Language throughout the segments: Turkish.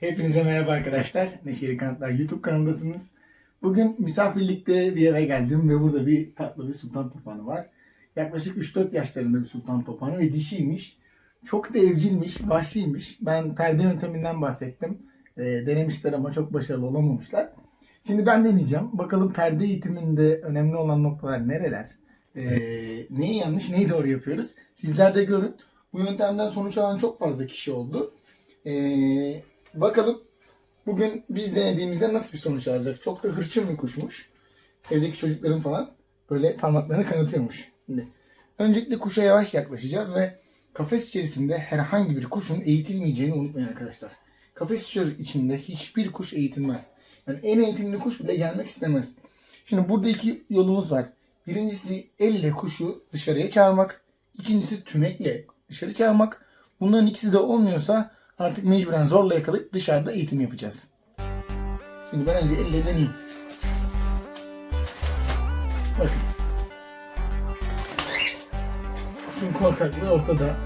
Hepinize merhaba arkadaşlar. Neşeli Kanatlar YouTube kanalındasınız. Bugün misafirlikte bir eve geldim ve burada bir tatlı bir sultan papağanı var. Yaklaşık 3-4 yaşlarında bir sultan papağanı ve dişiymiş. Çok da evcilmiş, vahşiymiş. Ben perde yönteminden bahsettim. Ee, denemişler ama çok başarılı olamamışlar. Şimdi ben deneyeceğim. Bakalım perde eğitiminde önemli olan noktalar nereler? Ee, neyi yanlış, neyi doğru yapıyoruz? Sizler de görün. Bu yöntemden sonuç alan çok fazla kişi oldu. Ee, bakalım bugün biz denediğimizde nasıl bir sonuç alacak? Çok da hırçın bir kuşmuş. Evdeki çocukların falan böyle parmaklarını kanatıyormuş. Şimdi, öncelikle kuşa yavaş yaklaşacağız ve kafes içerisinde herhangi bir kuşun eğitilmeyeceğini unutmayın arkadaşlar. Kafes içinde hiçbir kuş eğitilmez. Yani en eğitimli kuş bile gelmek istemez. Şimdi burada iki yolumuz var. Birincisi elle kuşu dışarıya çağırmak. İkincisi tünekle dışarı çağırmak. Bunların ikisi de olmuyorsa artık mecburen zorla yakalayıp dışarıda eğitim yapacağız. Şimdi ben önce elle deneyeyim. Bakın. Kuşun korkaklığı ortada.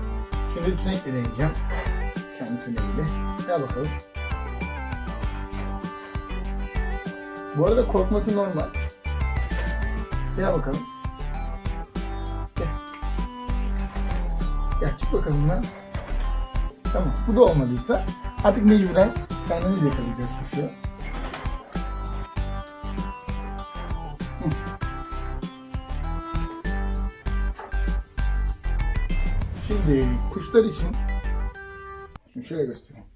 Şimdi tünekle deneyeceğim. Kendi tüneğiyle. Gel bakalım. Bu arada korkması normal. Gel bakalım. Gel. Gel çık bakalım lan. Tamam. Bu da olmadıysa artık mecburen kendimiz yakalayacağız kuşu. Şimdi kuşlar için Şimdi şöyle göstereyim.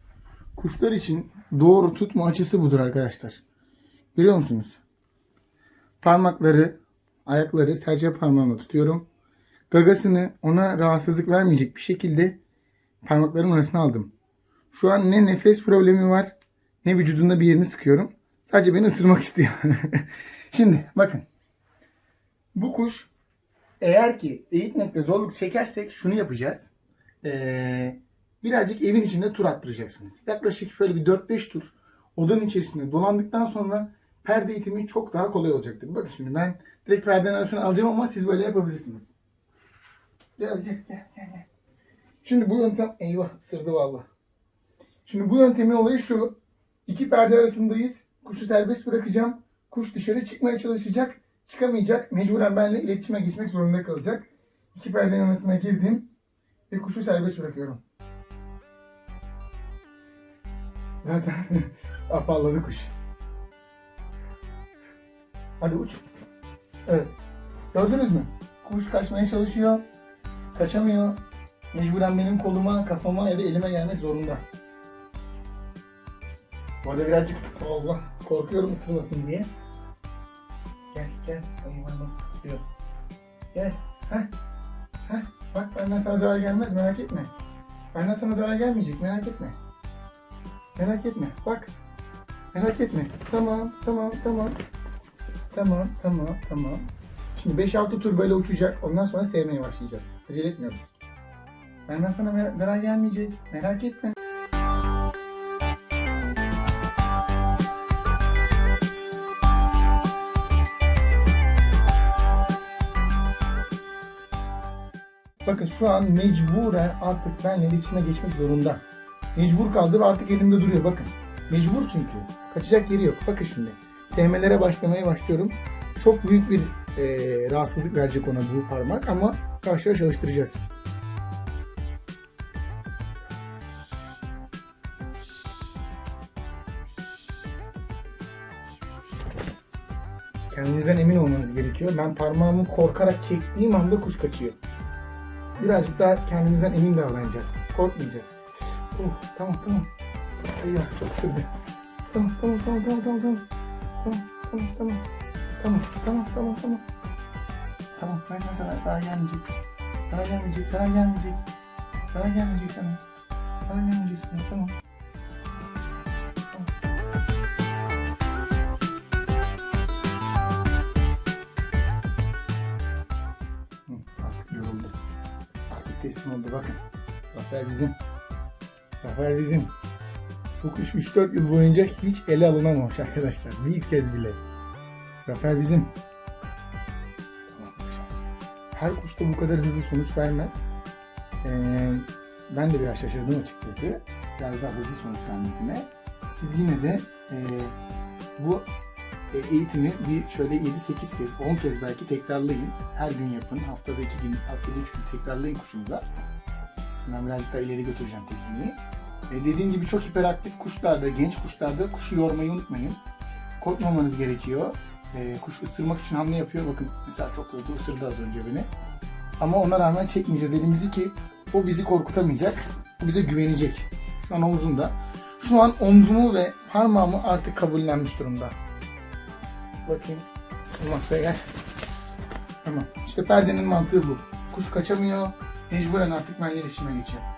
Kuşlar için doğru tutma açısı budur arkadaşlar. Görüyor musunuz? Parmakları, ayakları serçe parmağımla tutuyorum. Gagasını ona rahatsızlık vermeyecek bir şekilde parmaklarım arasına aldım. Şu an ne nefes problemi var ne vücudunda bir yerini sıkıyorum. Sadece beni ısırmak istiyor. Şimdi bakın. Bu kuş eğer ki eğitmekte zorluk çekersek şunu yapacağız. Ee, birazcık evin içinde tur attıracaksınız. Yaklaşık şöyle bir 4-5 tur odanın içerisinde dolandıktan sonra perde eğitimi çok daha kolay olacaktır. Bakın şimdi ben direkt perdenin arasına alacağım ama siz böyle yapabilirsiniz. Gel gel gel gel. Şimdi bu yöntem eyvah ısırdı valla. Şimdi bu yöntemin olayı şu. İki perde arasındayız. Kuşu serbest bırakacağım. Kuş dışarı çıkmaya çalışacak. Çıkamayacak. Mecburen benimle iletişime geçmek zorunda kalacak. İki perdenin arasına girdim. Ve kuşu serbest bırakıyorum. Zaten afalladı kuş. Hadi uç. Evet. Gördünüz mü? Kuş kaçmaya çalışıyor. Kaçamıyor. Mecburen benim koluma, kafama ya da elime gelmek zorunda. Bu arada birazcık Allah korkuyorum ısırmasın diye. Gel gel. Bana nasıl ısırıyor. Gel. Heh. Heh. Bak benden sana zarar gelmez merak etme. Benden sana zarar gelmeyecek merak etme. Merak etme. Bak. Merak etme. Tamam tamam tamam. Tamam tamam tamam. Şimdi 5-6 tur böyle uçacak. Ondan sonra sevmeye başlayacağız. Acele etmiyoruz. Benden sana zarar gelmeyecek. Merak etme. Bakın şu an mecburen artık benimle iletişime geçmek zorunda. Mecbur kaldı ve artık elimde duruyor bakın. Mecbur çünkü. Kaçacak yeri yok. Bakın şimdi. Sevmelere başlamaya başlıyorum. Çok büyük bir eee, rahatsızlık verecek ona bu parmak ama karşıya çalıştıracağız. Gerekiyor. Ben parmağımı korkarak çektiğim anda kuş kaçıyor. Birazcık daha kendimizden emin davranacağız. Korkmayacağız. Oh, tamam tamam. Eyvah çok ısırdı. Tamam tamam tamam tamam tamam tamam. Tamam tamam tamam. Tamam tamam tamam tamam. Benden sana zarar gelmeyecek. Zarar gelmeyecek, zarar gelmeyecek. Zarar gelmeyecek sana. Zarar gelmeyecek sana. Tamam. Yoruldu. Artık teslim oldu bakın. Zafer bizim. Zafer bizim. Bu kuş 3-4 yıl boyunca hiç ele alınamamış arkadaşlar. Bir kez bile. Zafer bizim. Her kuş da bu kadar hızlı sonuç vermez. Ee, ben de biraz şaşırdım açıkçası. Biraz daha hızlı sonuç vermesine. siz yine de e, bu eğitimi bir şöyle 7-8 kez, 10 kez belki tekrarlayın. Her gün yapın. Haftada 2 gün, haftada 3 gün tekrarlayın kuşunuza. Ben birazcık daha ileri götüreceğim tekniği. E, dediğim gibi çok hiperaktif kuşlarda, genç kuşlarda kuşu yormayı unutmayın. Korkmamanız gerekiyor. E, kuş ısırmak için hamle yapıyor. Bakın mesela çok oldu ısırdı az önce beni. Ama ona rağmen çekmeyeceğiz elimizi ki o bizi korkutamayacak. O bize güvenecek. Şu an omzunda. Şu an omzumu ve parmağımı artık kabullenmiş durumda. Bakayım. Masaya gel. Tamam. İşte perdenin mantığı bu. Kuş kaçamıyor. Mecburen artık ben iletişime geçiyorum.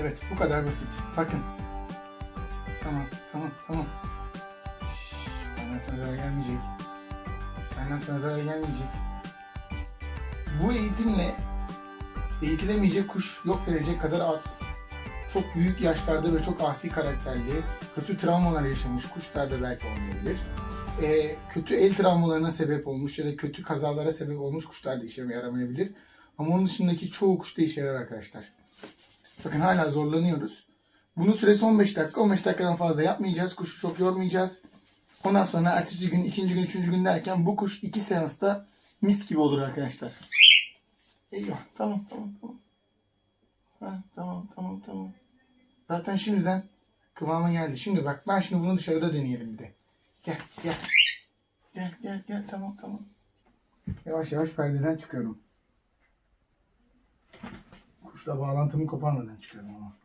Evet bu kadar basit. Bakın. Tamam tamam tamam. Benden sana zarar gelmeyecek. Benden sana zarar gelmeyecek. Bu eğitimle eğitilemeyecek kuş yok denecek kadar az. Çok büyük yaşlarda ve çok asi karakterli, kötü travmalar yaşamış kuşlar da belki olmayabilir. Ee, kötü el travmalarına sebep olmuş ya da kötü kazalara sebep olmuş kuşlar da işe yaramayabilir. Ama onun dışındaki çoğu kuş da işe yarar arkadaşlar. Bakın hala zorlanıyoruz. Bunun süresi 15 dakika. 15 dakikadan fazla yapmayacağız. Kuşu çok yormayacağız. Ondan sonra ertesi gün, ikinci gün, üçüncü gün derken bu kuş iki seansta mis gibi olur arkadaşlar. Eyvah. Tamam, tamam, tamam. Ha, tamam, tamam, tamam. Zaten şimdiden kıvama geldi. Şimdi bak ben şimdi bunu dışarıda deneyelim bir de. Gel, gel. Gel, gel, gel. Tamam, tamam. Yavaş yavaş perdeden çıkıyorum. Kuşla bağlantımı koparmadan çıkıyorum ama.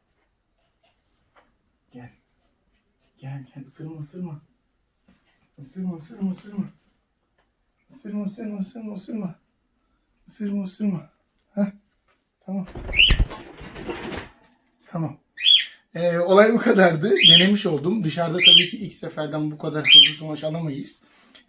Gel. Gel gel ısırma ısırma. Isırma ısırma ısırma. Isırma ısırma ısırma ısırma. Isırma ısırma. Heh. Tamam. Tamam. Ee, olay bu kadardı. Denemiş oldum. Dışarıda tabii ki ilk seferden bu kadar hızlı sonuç alamayız.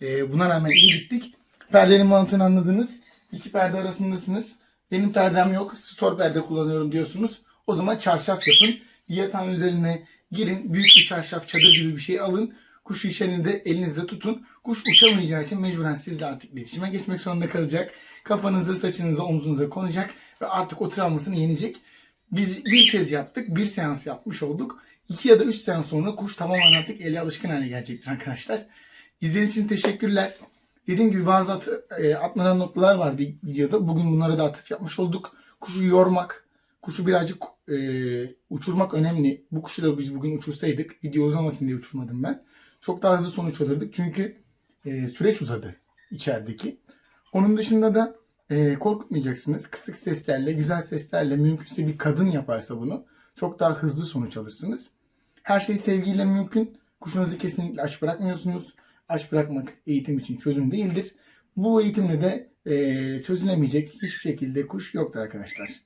Ee, buna rağmen iyi gittik. Perdenin mantığını anladınız. İki perde arasındasınız. Benim perdem yok. Store perde kullanıyorum diyorsunuz. O zaman çarşaf yapın. Bir yatağın üzerine girin. Büyük bir çarşaf, çadır gibi bir şey alın. Kuşu içeride elinizde tutun. Kuş uçamayacağı için mecburen sizle artık iletişime geçmek zorunda kalacak. Kafanızı, saçınızı, omzunuza konacak ve artık o travmasını yenecek. Biz bir kez yaptık, bir seans yapmış olduk. İki ya da üç seans sonra kuş tamamen artık ele alışkın hale gelecektir arkadaşlar. İzlediğiniz için teşekkürler. Dediğim gibi bazı at, e, atlanan noktalar vardı videoda. Bugün bunlara da atıf yapmış olduk. Kuşu yormak, kuşu birazcık e, uçurmak önemli. Bu kuşu da biz bugün uçursaydık, video uzamasın diye uçurmadım ben. Çok daha hızlı sonuç alırdık çünkü e, süreç uzadı içerideki. Onun dışında da e, korkutmayacaksınız. Kısık seslerle, güzel seslerle, mümkünse bir kadın yaparsa bunu çok daha hızlı sonuç alırsınız. Her şey sevgiyle mümkün. Kuşunuzu kesinlikle aç bırakmıyorsunuz. Aç bırakmak eğitim için çözüm değildir. Bu eğitimle de e, çözülemeyecek hiçbir şekilde kuş yoktur arkadaşlar.